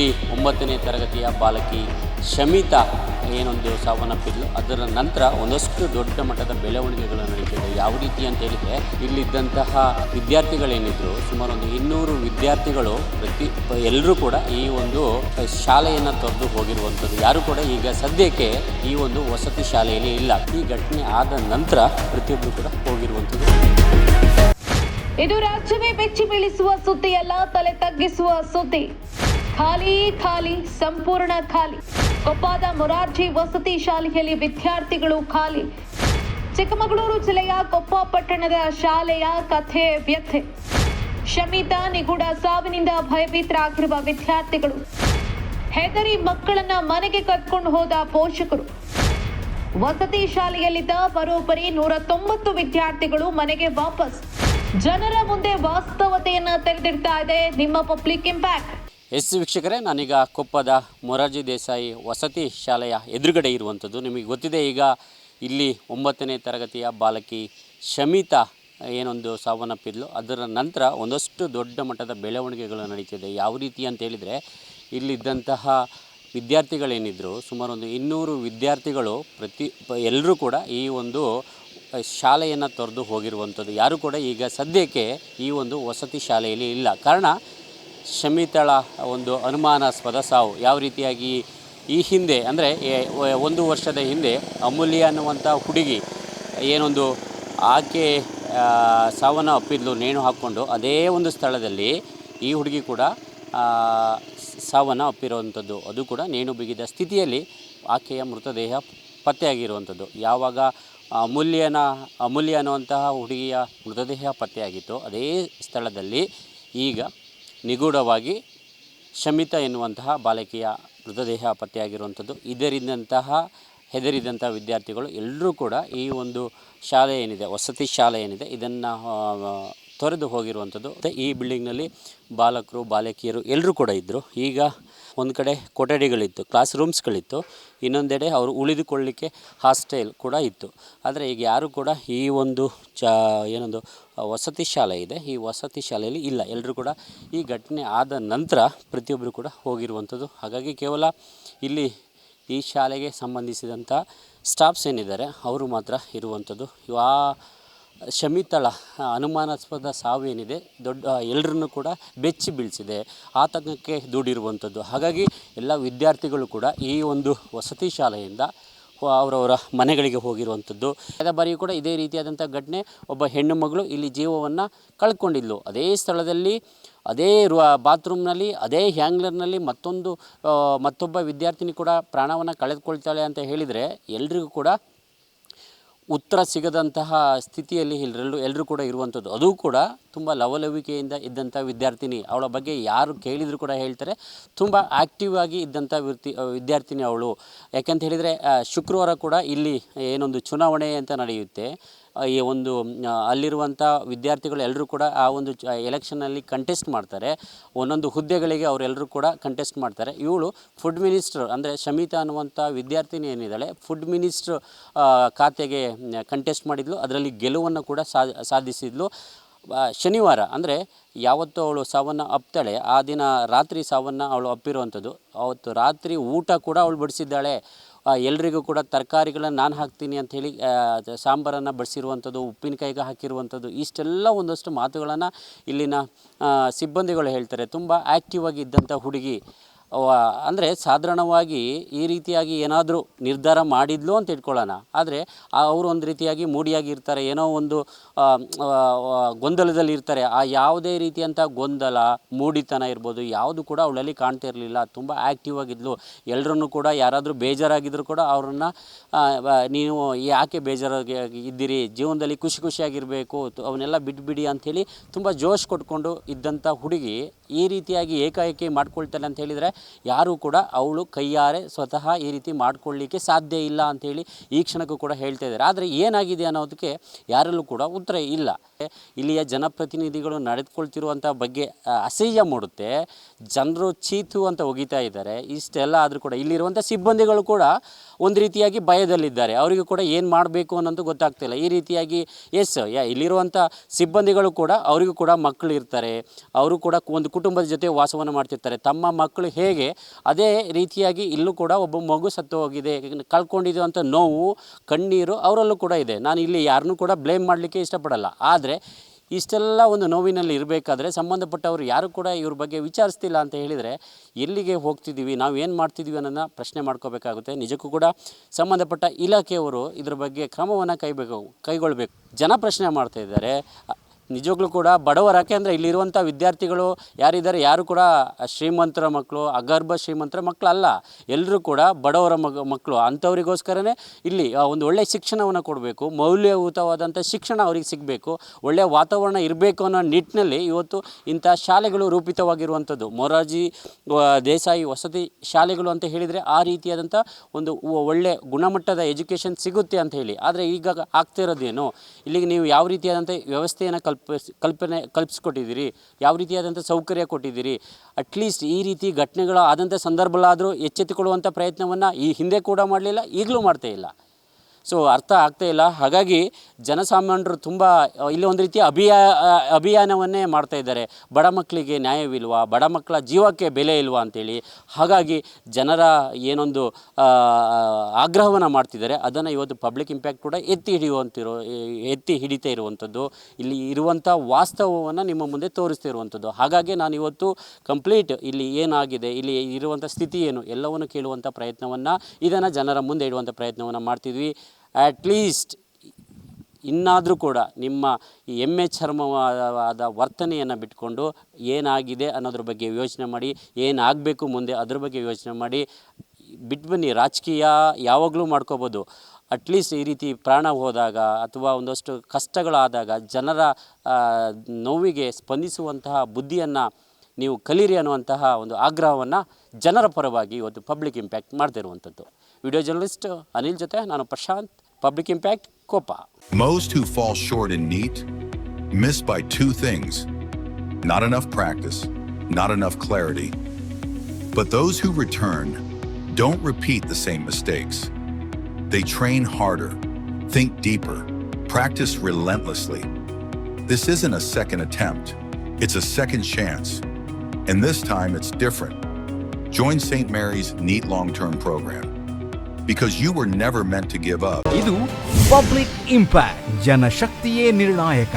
ಇಲ್ಲಿ ಒಂಬತ್ತನೇ ತರಗತಿಯ ಬಾಲಕಿ ಶಮಿತಾ ಏನೊಂದು ಸಾವನ್ನಪ್ಪಿದ್ಲು. ಅದರ ನಂತರ ಒಂದಷ್ಟು ದೊಡ್ಡ ಮಟ್ಟದ ಬೆಳವಣಿಗೆಗಳು ನಡೀತಿದೆ. ಯಾವ ರೀತಿ ಅಂತ ಹೇಳಿದರೆ, ಇಲ್ಲಿದ್ದಂತಹ ವಿದ್ಯಾರ್ಥಿಗಳೇನಿದ್ರು ಸುಮಾರು ಒಂದು ಇನ್ನೂರು ವಿದ್ಯಾರ್ಥಿಗಳು ಪ್ರತಿ ಎಲ್ಲರೂ ಕೂಡ ಈ ಒಂದು ಶಾಲೆಯನ್ನು ತೊರೆದು ಹೋಗಿರುವಂಥದ್ದು. ಯಾರು ಕೂಡ ಈಗ ಸದ್ಯಕ್ಕೆ ಈ ಒಂದು ವಸತಿ ಶಾಲೆಯಲ್ಲಿ ಇಲ್ಲ. ಈ ಘಟನೆ ಆದ ನಂತರ ಪ್ರತಿಯೊಬ್ಬರು ಕೂಡ ಹೋಗಿರುವಂಥದ್ದು. ಇದು ರಾಜ್ಯವೇ ಬೆಚ್ಚಿ ಬೀಳಿಸುವ ಸುದ್ದಿಯಲ್ಲ, ತಲೆ ತಗ್ಗಿಸುವ ಸುದ್ದಿ. ಖಾಲಿ ಖಾಲಿ, ಸಂಪೂರ್ಣ ಖಾಲಿ. ಕೊಪ್ಪದ ಮೊರಾರ್ಜಿ ವಸತಿ ಶಾಲೆಯಲ್ಲಿ ವಿದ್ಯಾರ್ಥಿಗಳು ಖಾಲಿ. ಚಿಕ್ಕಮಗಳೂರು ಜಿಲ್ಲೆಯ ಕೊಪ್ಪ ಪಟ್ಟಣದ ಶಾಲೆಯ ಕಥೆ ವ್ಯಥೆ. ಶಮಿತಾ ನಿಗೂಢ ಸಾವಿನಿಂದ ಭಯಭೀತರಾಗಿರುವ ವಿದ್ಯಾರ್ಥಿಗಳು. ಹೆದರಿ ಮಕ್ಕಳನ್ನ ಮನೆಗೆ ಕರ್ಕೊಂಡು ಹೋದ ಪೋಷಕರು. ವಸತಿ ಶಾಲೆಯಲ್ಲಿದ್ದ ಬರೋಬ್ಬರಿ ನೂರ ತೊಂಬತ್ತು ವಿದ್ಯಾರ್ಥಿಗಳು ಮನೆಗೆ ವಾಪಸ್. ಜನರ ಮುಂದೆ ವಾಸ್ತವತೆಯನ್ನ ತೆರೆದಿಡ್ತಾ ಇದೆ ನಿಮ್ಮ ಪಬ್ಲಿಕ್ ಇಂಪ್ಯಾಕ್ಟ್. ಎಸ್ ವೀಕ್ಷಕರೇ, ನಾನೀಗ ಕೊಪ್ಪದ ಮೊರಾರ್ಜಿ ದೇಸಾಯಿ ವಸತಿ ಶಾಲೆಯ ಎದುರುಗಡೆ ಇರುವಂಥದ್ದು. ನಿಮಗೆ ಗೊತ್ತಿದೆ, ಈಗ ಇಲ್ಲಿ ಒಂಬತ್ತನೇ ತರಗತಿಯ ಬಾಲಕಿ ಶಮಿತಾ ಏನೊಂದು ಸಾವನ್ನಪ್ಪಿದ್ಲು. ಅದರ ನಂತರ ಒಂದಷ್ಟು ದೊಡ್ಡ ಮಟ್ಟದ ಬೆಳವಣಿಗೆಗಳು ನಡೀತಿದೆ. ಯಾವ ರೀತಿ ಅಂತ ಹೇಳಿದರೆ, ಇಲ್ಲಿದ್ದಂತಹ ವಿದ್ಯಾರ್ಥಿಗಳೇನಿದ್ರು ಸುಮಾರು ಒಂದು ಇನ್ನೂರು ವಿದ್ಯಾರ್ಥಿಗಳು ಪ್ರತಿ ಎಲ್ಲರೂ ಕೂಡ ಈ ಒಂದು ಶಾಲೆಯನ್ನು ತೊರೆದು ಹೋಗಿರುವಂಥದ್ದು. ಯಾರು ಕೂಡ ಈಗ ಸದ್ಯಕ್ಕೆ ಈ ಒಂದು ವಸತಿ ಶಾಲೆಯಲ್ಲಿ ಇಲ್ಲ. ಕಾರಣ ಶಮಿತಳ ಒಂದು ಅನುಮಾನಾಸ್ಪದ ಸಾವು. ಯಾವ ರೀತಿಯಾಗಿ ಈ ಹಿಂದೆ, ಅಂದರೆ ಒಂದು ವರ್ಷದ ಹಿಂದೆ ಅಮೂಲ್ಯ ಅನ್ನುವಂಥ ಹುಡುಗಿ ಏನೊಂದು ಆಕೆ ಸಾವನ್ನು ಅಪ್ಪಿದ್ಲು ನೇಣು ಹಾಕ್ಕೊಂಡು, ಅದೇ ಒಂದು ಸ್ಥಳದಲ್ಲಿ ಈ ಹುಡುಗಿ ಕೂಡ ಸಾವನ್ನ ಅಪ್ಪಿರುವಂಥದ್ದು ಅದು ಕೂಡ ನೇಣು ಬಿಗಿದ ಸ್ಥಿತಿಯಲ್ಲಿ ಆಕೆಯ ಮೃತದೇಹ ಪತ್ತೆಯಾಗಿರುವಂಥದ್ದು. ಯಾವಾಗ ಅಮೂಲ್ಯನ, ಅಮೂಲ್ಯ ಅನ್ನುವಂತಹ ಹುಡುಗಿಯ ಮೃತದೇಹ ಪತ್ತೆಯಾಗಿತ್ತು, ಅದೇ ಸ್ಥಳದಲ್ಲಿ ಈಗ ನಿಗೂಢವಾಗಿ ಶಮಿತ ಎನ್ನುವಂತಹ ಬಾಲಕಿಯ ಮೃತದೇಹ ಪತ್ತೆಯಾಗಿರುವಂಥದ್ದು. ಇದರಿಂದಂತಹ ಹೆದರಿದಂಥ ವಿದ್ಯಾರ್ಥಿಗಳು ಎಲ್ಲರೂ ಕೂಡ ಈ ಒಂದು ಶಾಲೆ ಏನಿದೆ, ವಸತಿ ಶಾಲೆ ಏನಿದೆ, ಇದನ್ನು ತೊರೆದು ಹೋಗಿರುವಂಥದ್ದು. ಮತ್ತು ಈ ಬಿಲ್ಡಿಂಗ್ನಲ್ಲಿ ಬಾಲಕರು, ಬಾಲಕಿಯರು ಎಲ್ಲರೂ ಕೂಡ ಇದ್ದರು ಈಗ ಒಂದು ಕಡೆ ಕೊಠಡಿಗಳಿತ್ತು ಕ್ಲಾಸ್ ರೂಮ್ಸ್ಗಳಿತ್ತು ಇನ್ನೊಂದೆಡೆ ಅವರು ಉಳಿದುಕೊಳ್ಳಲಿಕ್ಕೆ ಹಾಸ್ಟೆಲ್ ಕೂಡ ಇತ್ತು. ಆದರೆ ಈಗ ಯಾರು ಕೂಡ ಈ ಒಂದು ಚ, ಏನೊಂದು ವಸತಿ ಶಾಲೆ ಇದೆ. ಈ ವಸತಿ ಶಾಲೆಯಲ್ಲಿ ಇಲ್ಲ. ಎಲ್ಲರೂ ಕೂಡ ಈ ಘಟನೆ ಆದ ನಂತರ ಪ್ರತಿಯೊಬ್ಬರು ಕೂಡ ಹೋಗಿರುವಂಥದ್ದು. ಹಾಗಾಗಿ ಕೇವಲ ಇಲ್ಲಿ ಈ ಶಾಲೆಗೆ ಸಂಬಂಧಿಸಿದಂಥ ಸ್ಟಾಫ್ಸ್ ಏನಿದ್ದಾರೆ, ಅವರು ಮಾತ್ರ ಇರುವಂಥದ್ದು. ಆ ಶಮಿತಳ ಅನುಮಾನಾಸ್ಪದ ಸಾವೇನಿದೆ, ದೊಡ್ಡ ಎಲ್ಲರನ್ನು ಕೂಡ ಬೆಚ್ಚಿ ಬೀಳಿಸಿದೆ, ಆತಂಕಕ್ಕೆ ದೂಡಿರುವಂಥದ್ದು. ಹಾಗಾಗಿ ಎಲ್ಲ ವಿದ್ಯಾರ್ಥಿಗಳು ಕೂಡ ಈ ಒಂದು ವಸತಿ ಶಾಲೆಯಿಂದ ಅವರವರ ಮನೆಗಳಿಗೆ ಹೋಗಿರುವಂಥದ್ದು. ಕಳೆದ ಬಾರಿಯೂ ಕೂಡ ಇದೇ ರೀತಿಯಾದಂಥ ಘಟನೆ, ಒಬ್ಬ ಹೆಣ್ಣು ಮಗಳು ಇಲ್ಲಿ ಜೀವವನ್ನು ಕಳ್ಕೊಂಡಿದ್ಲು. ಅದೇ ಸ್ಥಳದಲ್ಲಿ, ಅದೇ ಬಾತ್ರೂಮ್ನಲ್ಲಿ, ಅದೇ ಹ್ಯಾಂಗ್ಲರ್ನಲ್ಲಿ ಮತ್ತೊಂದು ಮತ್ತೊಬ್ಬ ವಿದ್ಯಾರ್ಥಿನಿ ಕೂಡ ಪ್ರಾಣವನ್ನು ಕಳೆದುಕೊಳ್ತಾಳೆ ಅಂತ ಹೇಳಿದರೆ ಎಲ್ರಿಗೂ ಕೂಡ ಉತ್ತರ ಸಿಗದಂತಹ ಸ್ಥಿತಿಯಲ್ಲಿ ಎಲ್ಲರೂ ಎಲ್ಲರೂ ಕೂಡ ಇರುವಂಥದ್ದು. ಅದು ಕೂಡ ತುಂಬ ಲವಲವಿಕೆಯಿಂದ ಇದ್ದಂಥ ವಿದ್ಯಾರ್ಥಿನಿ ಅವಳ ಬಗ್ಗೆ ಯಾರು ಕೇಳಿದರೂ ಕೂಡ ಹೇಳ್ತಾರೆ. ತುಂಬ ಆ್ಯಕ್ಟಿವ್ ಆಗಿ ಇದ್ದಂಥ ವೃತ್ತಿ ವಿದ್ಯಾರ್ಥಿನಿ ಅವಳು. ಯಾಕಂತ ಹೇಳಿದರೆ ಶುಕ್ರವಾರ ಕೂಡ ಇಲ್ಲಿ ಏನೊಂದು ಚುನಾವಣೆ ಅಂತ ನಡೆಯುತ್ತೆ. ಈ ಒಂದು ಅಲ್ಲಿರುವಂಥ ವಿದ್ಯಾರ್ಥಿಗಳು ಎಲ್ಲರೂ ಕೂಡ ಆ ಒಂದು ಚ ಎಲೆಕ್ಷನಲ್ಲಿ ಕಂಟೆಸ್ಟ್ ಮಾಡ್ತಾರೆ. ಒಂದೊಂದು ಹುದ್ದೆಗಳಿಗೆ ಅವರೆಲ್ಲರೂ ಕೂಡ ಕಂಟೆಸ್ಟ್ ಮಾಡ್ತಾರೆ. ಇವಳು ಫುಡ್ ಮಿನಿಸ್ಟ್ರ್ ಅಂದರೆ ಶಮಿತಾ ಅನ್ನುವಂಥ ವಿದ್ಯಾರ್ಥಿನಿ ಏನಿದ್ದಾಳೆ ಫುಡ್ ಮಿನಿಸ್ಟ್ರ್ ಖಾತೆಗೆ ಕಂಟೆಸ್ಟ್ ಮಾಡಿದ್ಲು. ಅದರಲ್ಲಿ ಗೆಲುವನ್ನು ಕೂಡ ಸಾಧಿಸಿದ್ಲು. ಶನಿವಾರ ಅಂದರೆ ಯಾವತ್ತು ಅವಳು ಸಾವನ್ನು ಅಪ್ತಾಳೆ. ಆ ದಿನ ರಾತ್ರಿ ಸಾವನ್ನು ಅವಳು ಅಪ್ಪಿರುವಂಥದ್ದು. ಅವತ್ತು ರಾತ್ರಿ ಊಟ ಕೂಡ ಅವಳು ಬಡಿಸಿದ್ದಾಳೆ. ಎಲ್ರಿಗೂ ಕೂಡ ತರಕಾರಿಗಳನ್ನು ನಾನು ಹಾಕ್ತೀನಿ ಅಂಥೇಳಿ ಸಾಂಬಾರನ್ನು ಬಡಿಸಿರುವಂಥದ್ದು, ಉಪ್ಪಿನಕಾಯಿಗೆ ಹಾಕಿರುವಂಥದ್ದು, ಇಷ್ಟೆಲ್ಲ ಒಂದಷ್ಟು ಮಾತುಗಳನ್ನು ಇಲ್ಲಿನ ಸಿಬ್ಬಂದಿಗಳು ಹೇಳ್ತಾರೆ. ತುಂಬ ಆ್ಯಕ್ಟಿವ್ ಆಗಿ ಇದ್ದಂಥ ಹುಡುಗಿ ಅಂದರೆ ಸಾಧಾರಣವಾಗಿ ಈ ರೀತಿಯಾಗಿ ಏನಾದರೂ ನಿರ್ಧಾರ ಮಾಡಿದ್ಲು ಅಂತ ಇಟ್ಕೊಳ್ಳೋಣ. ಆದರೆ ಅವರು ಒಂದು ರೀತಿಯಾಗಿ ಮೂಡಿಯಾಗಿರ್ತಾರೆ ಏನೋ ಒಂದು ಗೊಂದಲದಲ್ಲಿ ಇರ್ತಾರೆ. ಆ ಯಾವುದೇ ರೀತಿಯಂಥ ಗೊಂದಲ, ಮೂಡಿತನ ಇರ್ಬೋದು, ಯಾವುದು ಕೂಡ ಅವಳಲ್ಲಿ ಕಾಣ್ತಾ ಇರಲಿಲ್ಲ. ತುಂಬ ಆ್ಯಕ್ಟಿವ್ ಆಗಿದ್ಲು. ಎಲ್ಲರನ್ನು ಕೂಡ ಯಾರಾದರೂ ಬೇಜಾರಾಗಿದ್ದರೂ ಕೂಡ ಅವ್ರನ್ನ ನೀವು ಯಾಕೆ ಬೇಜಾರಾಗಿ ಇದ್ದೀರಿ? ಜೀವನದಲ್ಲಿ ಖುಷಿ ಖುಷಿಯಾಗಿರಬೇಕು ಅವನ್ನೆಲ್ಲ ಬಿಟ್ಬಿಡಿ ಅಂಥೇಳಿ ತುಂಬ ಜೋಶ್ ಕೊಟ್ಕೊಂಡು ಇದ್ದಂಥ ಹುಡುಗಿ ಈ ರೀತಿಯಾಗಿ ಏಕಾಏಕಿ ಮಾಡ್ಕೊಳ್ತಾಳೆ ಅಂತ ಹೇಳಿದರೆ ಯಾರೂ ಕೂಡ ಅವಳು ಕೈಯಾರೆ ಸ್ವತಃ ಈ ರೀತಿ ಮಾಡ್ಕೊಳ್ಳಿಕ್ಕೆ ಸಾಧ್ಯ ಇಲ್ಲ ಅಂಥೇಳಿ ಈ ಕ್ಷಣಕ್ಕೂ ಕೂಡ ಹೇಳ್ತಾ ಇದ್ದಾರೆ. ಆದರೆ ಏನಾಗಿದೆ ಅನ್ನೋದಕ್ಕೆ ಯಾರಲ್ಲೂ ಕೂಡ ಉತ್ತರ ಇಲ್ಲ. ಇಲ್ಲಿಯ ಜನಪ್ರತಿನಿಧಿಗಳು ನಡೆದುಕೊಳ್ತಿರುವಂಥ ಬಗ್ಗೆ ಅಸಹ್ಯ ಮೂಡುತ್ತೆ. ಜನರು ಚೀತು ಅಂತ ಒಗಿತಾ ಇದ್ದಾರೆ. ಇಷ್ಟೆಲ್ಲ ಆದರೂ ಕೂಡ ಇಲ್ಲಿರುವಂಥ ಸಿಬ್ಬಂದಿಗಳು ಕೂಡ ಒಂದು ರೀತಿಯಾಗಿ ಭಯದಲ್ಲಿದ್ದಾರೆ. ಅವರಿಗೂ ಕೂಡ ಏನು ಮಾಡಬೇಕು ಅನ್ನೋದು ಗೊತ್ತಾಗ್ತಿಲ್ಲ. ಈ ರೀತಿಯಾಗಿ, ಎಸ್, ಯಾ ಇಲ್ಲಿರುವಂಥ ಸಿಬ್ಬಂದಿಗಳು ಕೂಡ ಅವರಿಗೂ ಕೂಡ ಮಕ್ಕಳು ಇರ್ತಾರೆ. ಅವರು ಕೂಡ ಒಂದು ಕುಟುಂಬದ ಜೊತೆ ವಾಸವನ್ನು ಮಾಡ್ತಿರ್ತಾರೆ. ತಮ್ಮ ಮಕ್ಕಳು ಹೇಗೆ, ಅದೇ ರೀತಿಯಾಗಿ ಇಲ್ಲೂ ಕೂಡ ಒಬ್ಬ ಮಗು ಸತ್ತು ಹೋಗಿದೆ. ಕಳ್ಕೊಂಡಿರುವಂಥ ನೋವು, ಕಣ್ಣೀರು ಅವರಲ್ಲೂ ಕೂಡ ಇದೆ. ನಾನು ಇಲ್ಲಿ ಯಾರನ್ನೂ ಕೂಡ ಬ್ಲೇಮ್ ಮಾಡಲಿಕ್ಕೆ ಇಷ್ಟಪಡಲ್ಲ. ಆದರೆ ಇಷ್ಟೆಲ್ಲ ಒಂದು ನೋವಿನಲ್ಲಿ ಇರಬೇಕಾದ್ರೆ ಸಂಬಂಧಪಟ್ಟವರು ಯಾರು ಕೂಡ ಇವ್ರ ಬಗ್ಗೆ ವಿಚಾರಿಸ್ತಿಲ್ಲ ಅಂತ ಹೇಳಿದರೆ ಎಲ್ಲಿಗೆ ಹೋಗ್ತಿದ್ದೀವಿ, ನಾವು ಏನು ಮಾಡ್ತಿದ್ದೀವಿ ಅನ್ನೋದನ್ನ ಪ್ರಶ್ನೆ ಮಾಡ್ಕೋಬೇಕಾಗುತ್ತೆ. ನಿಜಕ್ಕೂ ಕೂಡ ಸಂಬಂಧಪಟ್ಟ ಇಲಾಖೆಯವರು ಇದ್ರ ಬಗ್ಗೆ ಕ್ರಮವನ್ನು ಕೈಬೇಕು ಕೈಗೊಳ್ಬೇಕು. ಜನ ಪ್ರಶ್ನೆ ಮಾಡ್ತಾ ಇದ್ದಾರೆ ನಿಜವಾಗ್ಲೂ ಕೂಡ ಬಡವರ, ಯಾಕೆಂದರೆ ಇಲ್ಲಿರುವಂಥ ವಿದ್ಯಾರ್ಥಿಗಳು ಯಾರಿದ್ದಾರೆ, ಯಾರು ಕೂಡ ಶ್ರೀಮಂತರ ಮಕ್ಕಳು, ಅಗರ್ಭ ಶ್ರೀಮಂತರ ಮಕ್ಕಳಲ್ಲ. ಎಲ್ಲರೂ ಕೂಡ ಬಡವರ ಮಗ, ಮಕ್ಕಳು. ಅಂಥವರಿಗೋಸ್ಕರನೇ ಇಲ್ಲಿ ಒಂದು ಒಳ್ಳೆಯ ಶಿಕ್ಷಣವನ್ನು ಕೊಡಬೇಕು. ಮೌಲ್ಯಯುತವಾದಂಥ ಶಿಕ್ಷಣ ಅವ್ರಿಗೆ ಸಿಗಬೇಕು. ಒಳ್ಳೆಯ ವಾತಾವರಣ ಇರಬೇಕು ಅನ್ನೋ ನಿಟ್ಟಿನಲ್ಲಿ ಇವತ್ತು ಇಂಥ ಶಾಲೆಗಳು ರೂಪಿತವಾಗಿರುವಂಥದ್ದು. ಮೊರಾರ್ಜಿ ದೇಸಾಯಿ ವಸತಿ ಶಾಲೆಗಳು ಅಂತ ಹೇಳಿದರೆ ಆ ರೀತಿಯಾದಂಥ ಒಂದು ಒಳ್ಳೆ ಗುಣಮಟ್ಟದ ಎಜುಕೇಷನ್ ಸಿಗುತ್ತೆ ಅಂತ ಹೇಳಿ. ಆದರೆ ಈಗ ಆಗ್ತಿರೋದೇನು ಇಲ್ಲಿಗೆ ನೀವು ಯಾವ ರೀತಿಯಾದಂಥ ವ್ಯವಸ್ಥೆಯನ್ನು ಕಲ್ಪಿಸ್, ಕಲ್ಪನೆ, ಕಲ್ಪಿಸ್ಕೊಟ್ಟಿದ್ದೀರಿ. ಯಾವ ರೀತಿಯಾದಂಥ ಸೌಕರ್ಯ ಕೊಟ್ಟಿದ್ದೀರಿ. ಅಟ್ಲೀಸ್ಟ್ ಈ ರೀತಿ ಘಟನೆಗಳು ಆದಂಥ ಸಂದರ್ಭಗಳಾದರೂ ಎಚ್ಚೆತ್ತುಕೊಳ್ಳುವಂಥ ಪ್ರಯತ್ನವನ್ನು ಈ ಹಿಂದೆ ಕೂಡ ಮಾಡಲಿಲ್ಲ, ಈಗಲೂ ಮಾಡ್ತಾ ಇಲ್ಲ. ಸೊ ಅರ್ಥ ಆಗ್ತಾ ಇಲ್ಲ. ಹಾಗಾಗಿ ಜನಸಾಮಾನ್ಯರು ತುಂಬ ಇಲ್ಲಿ ಒಂದು ರೀತಿಯ ಅಭಿಯಾ ಅಭಿಯಾನವನ್ನೇ ಮಾಡ್ತಾ ಇದ್ದಾರೆ. ಬಡ ಮಕ್ಕಳಿಗೆ ನ್ಯಾಯವಿಲ್ವಾ? ಬಡ ಮಕ್ಕಳ ಜೀವಕ್ಕೆ ಬೆಲೆ ಇಲ್ವಾ ಅಂತೇಳಿ. ಹಾಗಾಗಿ ಜನರ ಏನೊಂದು ಆಗ್ರಹವನ್ನು ಮಾಡ್ತಿದ್ದಾರೆ. ಅದನ್ನು ಇವತ್ತು ಪಬ್ಲಿಕ್ ಇಂಪ್ಯಾಕ್ಟ್ ಕೂಡ ಎತ್ತಿ ಹಿಡಿಯುವಂತಿರೋ ಎತ್ತಿ ಹಿಡಿತಾ ಇರುವಂಥದ್ದು ಇಲ್ಲಿ ಇರುವಂಥ ವಾಸ್ತವವನ್ನು ನಿಮ್ಮ ಮುಂದೆ ತೋರಿಸ್ತಾ ಇರುವಂಥದ್ದು ಹಾಗಾಗಿ ನಾನು ಇವತ್ತು ಕಂಪ್ಲೀಟ್ ಇಲ್ಲಿ ಏನಾಗಿದೆ, ಇಲ್ಲಿ ಇರುವಂಥ ಸ್ಥಿತಿ ಏನು, ಎಲ್ಲವನ್ನು ಕೇಳುವಂಥ ಪ್ರಯತ್ನವನ್ನು, ಇದನ್ನು ಜನರ ಮುಂದೆ ಇಡುವಂಥ ಪ್ರಯತ್ನವನ್ನು ಮಾಡ್ತಿದ್ವಿ. ಅಟ್ ಲೀಸ್ಟ್ ಇನ್ನಾದರೂ ಕೂಡ ನಿಮ್ಮ ಈ ಎಮ್ಮೆ ಚರ್ಮವಾದ ವರ್ತನೆಯನ್ನು ಬಿಟ್ಕೊಂಡು ಏನಾಗಿದೆ ಅನ್ನೋದ್ರ ಬಗ್ಗೆ ಯೋಚನೆ ಮಾಡಿ, ಏನಾಗಬೇಕು ಮುಂದೆ ಅದ್ರ ಬಗ್ಗೆ ಯೋಚನೆ ಮಾಡಿ ಬಿಟ್ಟು ಬನ್ನಿ ರಾಜಕೀಯ ಯಾವಾಗಲೂ ಮಾಡ್ಕೋಬೋದು. ಅಟ್ಲೀಸ್ಟ್ ಈ ರೀತಿ ಪ್ರಾಣ ಹೋದಾಗ ಅಥವಾ ಒಂದಷ್ಟು ಕಷ್ಟಗಳಾದಾಗ ಜನರ ನೋವಿಗೆ ಸ್ಪಂದಿಸುವಂತಹ ಬುದ್ಧಿಯನ್ನು ನೀವು ಕಲೀರಿ ಅನ್ನುವಂತಹ ಒಂದು ಆಗ್ರಹವನ್ನು ಜನರ ಪರವಾಗಿ ಇವತ್ತು ಪಬ್ಲಿಕ್ ಇಂಪ್ಯಾಕ್ಟ್ ಮಾಡ್ತಿರುವಂಥದ್ದು. ವಿಡಿಯೋ ಜರ್ನಲಿಸ್ಟ್ ಅನಿಲ್ ಜೊತೆ ನಾನು ಪ್ರಶಾಂತ್ ಪಬ್ಲಿಕ್ ಇಂಪ್ಯಾಕ್ಟ್ ಕೋಪ Most who fall short in NEAT miss by two things not enough practice, not enough clarity. But those who return don't repeat the same mistakes. They train harder, think deeper, practice relentlessly. This isn't a second attempt, it's a second chance. And this time it's different. Join St. Mary's NEAT long term program. Because you were never meant to give up. ಇದು public impact ಜನಶಕ್ತಿಯೇ ನಿರ್ಣಾಯಕ